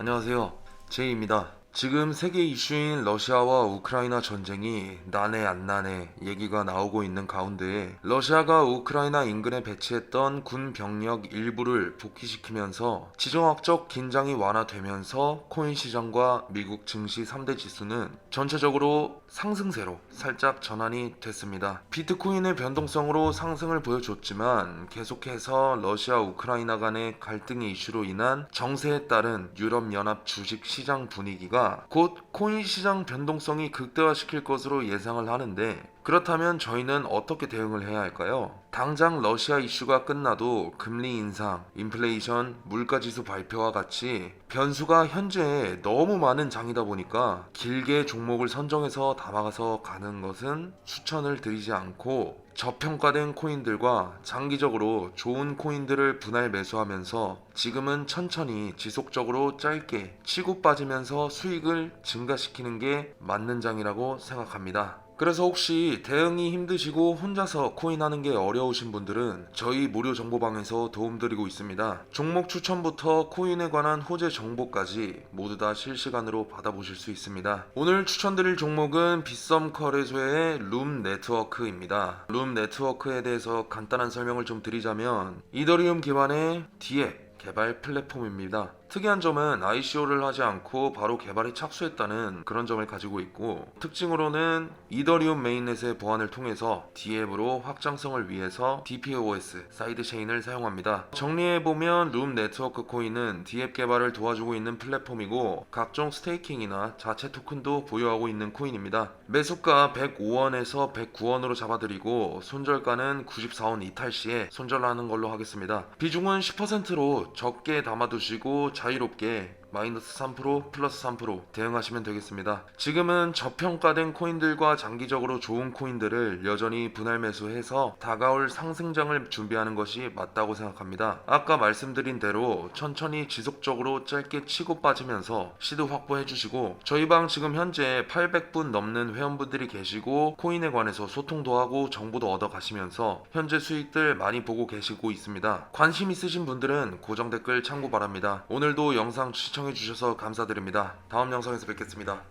안녕하세요. 제이입니다. 지금 세계 이슈인 러시아와 우크라이나 전쟁이 나네 안 나네 얘기가 나오고 있는 가운데 러시아가 우크라이나 인근에 배치했던 군 병력 일부를 복귀시키면서 지정학적 긴장이 완화되면서 코인 시장과 미국 증시 3대 지수는 전체적으로 상승세로 살짝 전환이 됐습니다. 비트코인의 변동성으로 상승을 보여줬지만 계속해서 러시아 우크라이나 간의 갈등의 이슈로 인한 정세에 따른 유럽연합 주식 시장 분위기가 곧 코인 시장 변동성이 극대화시킬 것으로 예상을 하는데 그렇다면 저희는 어떻게 대응을 해야 할까요? 당장 러시아 이슈가 끝나도 금리 인상, 인플레이션, 물가 지수 발표와 같이 변수가 현재 너무 많은 장이다 보니까 길게 종목을 선정해서 담아가서 가는 것은 추천을 드리지 않고 저평가된 코인들과 장기적으로 좋은 코인들을 분할 매수하면서 지금은 천천히 지속적으로 짧게 치고 빠지면서 수익을 증가시키는 게 맞는 장이라고 생각합니다. 그래서 혹시 대응이 힘드시고 혼자서 코인 하는 게 어려우신 분들은 저희 무료 정보방에서 도움드리고 있습니다. 종목 추천부터 코인에 관한 호재 정보까지 모두 다 실시간으로 받아보실 수 있습니다. 오늘 추천드릴 종목은 빗썸 거래소의 룸 네트워크입니다. 룸 네트워크에 대해서 간단한 설명을 좀 드리자면 이더리움 기반의 디앱 개발 플랫폼입니다. 특이한 점은 ICO를 하지 않고 바로 개발에 착수했다는 그런 점을 가지고 있고 특징으로는 이더리움 메인넷의 보안을 통해서 D앱으로 확장성을 위해서 DPoS 사이드 체인을 사용합니다. 정리해보면 룸 네트워크 코인은 D앱 개발을 도와주고 있는 플랫폼이고 각종 스테이킹이나 자체 토큰도 보유하고 있는 코인입니다. 매수가 105원에서 109원으로 잡아드리고 손절가는 94원 이탈 시에 손절하는 걸로 하겠습니다. 비중은 10%로 적게 담아두시고 자유롭게 마이너스 3% 플러스 3% 대응하시면 되겠습니다. 지금은 저평가된 코인들과 장기적으로 좋은 코인들을 여전히 분할 매수해서 다가올 상승장을 준비하는 것이 맞다고 생각합니다. 아까 말씀드린 대로 천천히 지속적으로 짧게 치고 빠지면서 시드 확보해 주시고 저희 방 지금 현재 800분 넘는 회원분들이 계시고 코인에 관해서 소통도 하고 정보도 얻어 가시면서 현재 수익들 많이 보고 계시고 있습니다. 관심 있으신 분들은 고정 댓글 참고 바랍니다. 오늘도 영상 시청해 주셔서 감사드립니다. 다음 영상에서 뵙겠습니다.